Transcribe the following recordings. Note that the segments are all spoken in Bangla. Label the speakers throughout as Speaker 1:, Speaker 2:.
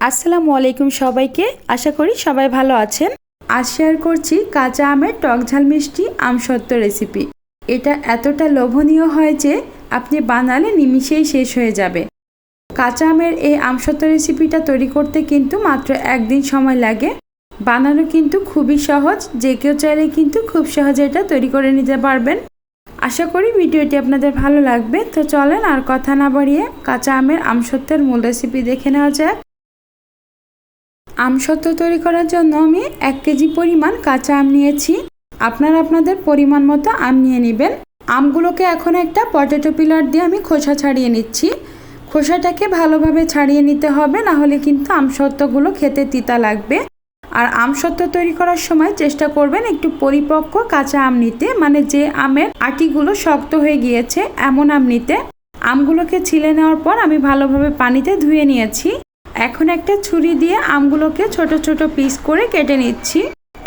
Speaker 1: আসসালামু আলাইকুম সবাইকে। আশা করি সবাই ভালো আছেন। আজ শেয়ার করছি কাঁচা আমের টক ঝাল মিষ্টি আমসত্ত্ব রেসিপি। এটা এতটা লোভনীয় হয় যে আপনি বানালে নিমিষেই শেষ হয়ে যাবে। কাঁচা আমের এই আমসত্ত্ব রেসিপিটা তৈরি করতে কিন্তু মাত্র একদিন সময় লাগে। বানানো কিন্তু খুবই সহজ, যে কেউ চাইলে কিন্তু খুব সহজে এটা তৈরি করে নিতে পারবেন। আশা করি ভিডিওটি আপনাদের ভালো লাগবে। তো চলেন আর কথা না বাড়িয়ে কাঁচা আমের আমসত্ত্বের মূল রেসিপি দেখে নেওয়া যাক। আমসত্ত্ব তৈরি করার জন্য আমি এক কেজি পরিমাণ কাঁচা আম নিয়েছি। আপনারা আপনাদের পরিমাণ মতো আম নিয়ে নেবেন। আমগুলোকে এখন একটা পটেটো পিলার দিয়ে আমি খোসা ছাড়িয়ে নিচ্ছি। খোসাটাকে ভালোভাবে ছাড়িয়ে নিতে হবে, না হলে কিন্তু আমসত্ত্বগুলো খেতে তিতা লাগবে। আর আমসত্ত্ব তৈরি করার সময় চেষ্টা করবেন একটু পরিপক্ক কাঁচা আম নিতে মানে যে আমের আটিগুলো শক্ত হয়ে গিয়েছে এমন আম নিতে। আমগুলোকে ছিলে নেওয়ার পর আমি ভালোভাবে পানিতে ধুয়ে নিয়েছি। এখন একটা ছুরি দিয়ে আমগুলোকে ছোট ছোট পিস করে কেটে নিচ্ছি।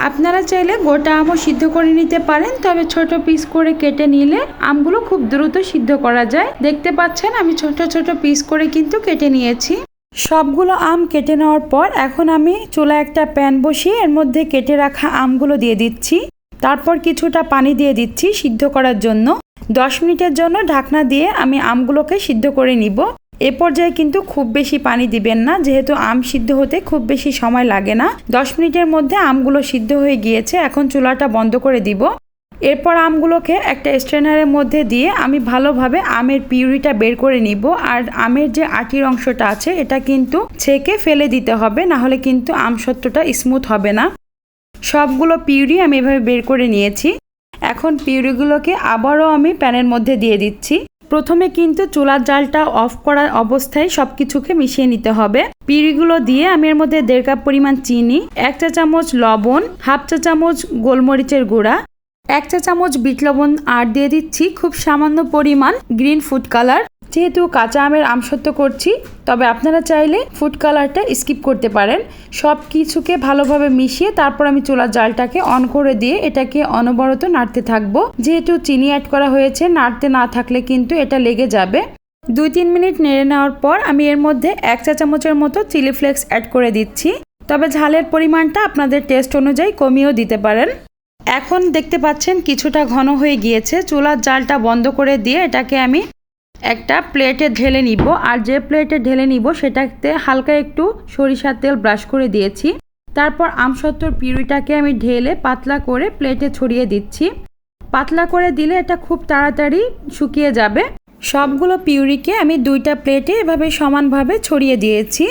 Speaker 1: আপনারা চাইলে গোটা আমও সিদ্ধ করে নিতে পারেন, তবে ছোট পিস করে কেটে নিলে আমগুলো খুব দ্রুত সিদ্ধ করা যায়। দেখতে পাচ্ছেন, আমি ছোট ছোট পিস করে কিন্তু কেটে নিয়েছি। সবগুলো আম কেটে নেওয়ার পর এখন আমি চুলা একটা প্যান বসিয়ে এর মধ্যে কেটে রাখা আমগুলো দিয়ে দিচ্ছি। তারপর কিছুটা পানি দিয়ে দিচ্ছি সিদ্ধ করার জন্য। দশ মিনিটের জন্য ঢাকনা দিয়ে আমি আমগুলোকে সিদ্ধ করে নিব। এ পর্যায়ে কিন্তু খুব বেশি পানি দিবেন না, যেহেতু আম সিদ্ধ হতে খুব বেশি সময় লাগে না। দশ মিনিটের মধ্যে আমগুলো সিদ্ধ হয়ে গিয়েছে, এখন চুলাটা বন্ধ করে দিব। এরপর আমগুলোকে একটা স্ট্রেনারের মধ্যে দিয়ে আমি ভালোভাবে আমের পিউরিটা বের করে নিব। আর আমের যে আটির অংশটা আছে, এটা কিন্তু ছেঁকে ফেলে দিতে হবে, না হলে কিন্তু আম সত্যটা স্মুথ হবে না। সবগুলো পিউরি আমি এভাবে বের করে নিয়েছি। এখন পিউরিগুলোকে আবারও আমি প্যানের মধ্যে দিয়ে দিচ্ছি। প্রথমে কিন্তু চুলার জালটা অফ করার অবস্থায় সব কিছুকে মিশিয়ে নিতে হবে। পিঁড়িগুলো দিয়ে আমি এর মধ্যে দেড় কাপ পরিমাণ চিনি, এক চা চামচ লবণ, হাফ চা চামচ গোলমরিচের গুঁড়া, এক চা চামচ বিট লবণ আর দিয়ে দিচ্ছি খুব সামান্য পরিমাণ গ্রিন ফুড কালার। যেহেতু কাঁচা আমের আমসত্ব করছি, তবে আপনারা চাইলে ফুড কালারটা স্কিপ করতে পারেন। সব কিছুকে ভালোভাবে মিশিয়ে তারপর আমি চুলার জালটাকে অন করে দিয়ে এটাকে অনবরত নাড়তে থাকব। যেহেতু চিনি অ্যাড করা হয়েছে, নাড়তে না থাকলে কিন্তু এটা লেগে যাবে। দুই তিন মিনিট নেড়ে নেওয়ার পর আমি এর মধ্যে এক চা চামচের মতো চিলি ফ্লেক্স অ্যাড করে দিচ্ছি। তবে ঝালের পরিমাণটা আপনাদের টেস্ট অনুযায়ী কমিয়েও দিতে পারেন। এখন দেখতে পাচ্ছেন কিছুটা ঘন হয়ে গিয়েছে। চুলার জালটা বন্ধ করে দিয়ে এটাকে আমি একটা প্লেটে ঢেলে নিব। আর যে প্লেটে ঢেলে নিব, সেটাতে হালকা একটু সরিষার তেল ব্রাশ করে দিয়েছি। তারপর আমসত্তর পিউরিটাকে আমি ঢেলে পাতলা করে প্লেটে ছড়িয়ে দিচ্ছি। পাতলা করে দিলে এটা খুব তাড়াতাড়ি শুকিয়ে যাবে। সবগুলো পিউরিকে আমি দুইটা প্লেটে এভাবে সমানভাবে ছড়িয়ে দিয়েছি।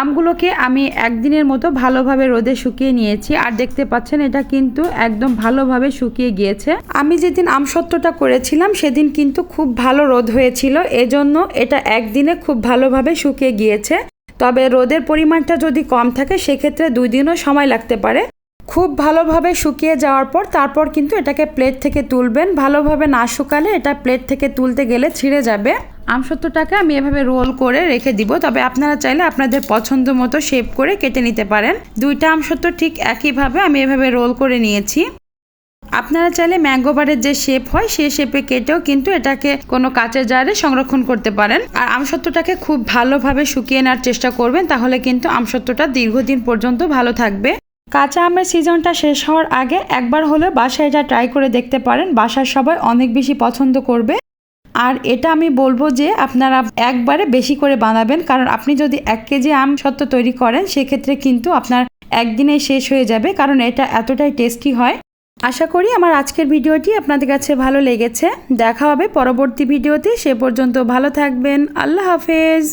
Speaker 1: আমগুলোকে আমি একদিনের মতো ভালোভাবে রোদে শুকিয়ে নিয়েছি। আর দেখতে পাচ্ছেন, এটা কিন্তু একদম ভালোভাবে শুকিয়ে গিয়েছে। আমি যেদিন আমসত্ত্বটা করেছিলাম, সেদিন কিন্তু খুব ভালো রোদ হয়েছিল। এজন্য এটা একদিনে খুব ভালোভাবে শুকিয়ে গিয়েছে। তবে রোদের পরিমাণটা যদি কম থাকে, সেক্ষেত্রে দুই দিনও সময় লাগতে পারে। খুব ভালোভাবে শুকিয়ে যাওয়ার পর তারপর কিন্তু এটাকে প্লেট থেকে তুলবেন। ভালোভাবে না শুকালে এটা প্লেট থেকে তুলতে গেলে ছিঁড়ে যাবে। আমসত্ত্বটাকে আমি এভাবে রোল করে রেখে দিব। তবে আপনারা চাইলে আপনাদের পছন্দ মতো শেপ করে কেটে নিতে পারেন। দুইটা আমসত্ত্ব ঠিক একইভাবে আমি এভাবে রোল করে নিয়েছি। আপনারা চাইলে ম্যাঙ্গো বারের যে শেপ হয়, সেই শেপে কেটেও কিন্তু এটাকে কোনো কাঁচের জারে সংরক্ষণ করতে পারেন। আর আমসত্ত্বটাকে খুব ভালোভাবে শুকিয়ে নেওয়ার চেষ্টা করবেন, তাহলে কিন্তু আমসত্ত্বটা দীর্ঘদিন পর্যন্ত ভালো থাকবে। কাঁচা আমের সিজনটা শেষ হওয়ার আগে একবার হলে বাসায় এটা ট্রাই করে দেখতে পারেন, বাসার সবাই অনেক বেশি পছন্দ করবে। আর এটা আমি বলব যে আপনারা একবারে বেশি করে বানাবেন, কারণ আপনি যদি এক কেজি আম সত্ত্ব তৈরি করেন, সেক্ষেত্রে কিন্তু আপনার একদিনে শেষ হয়ে যাবে, কারণ এটা এতটাই টেস্টি হয়। আশা করি আমার আজকের ভিডিওটি আপনাদের কাছে ভালো লেগেছে। দেখা হবে পরবর্তী ভিডিওতে, সে পর্যন্ত ভালো থাকবেন। আল্লাহ হাফেজ।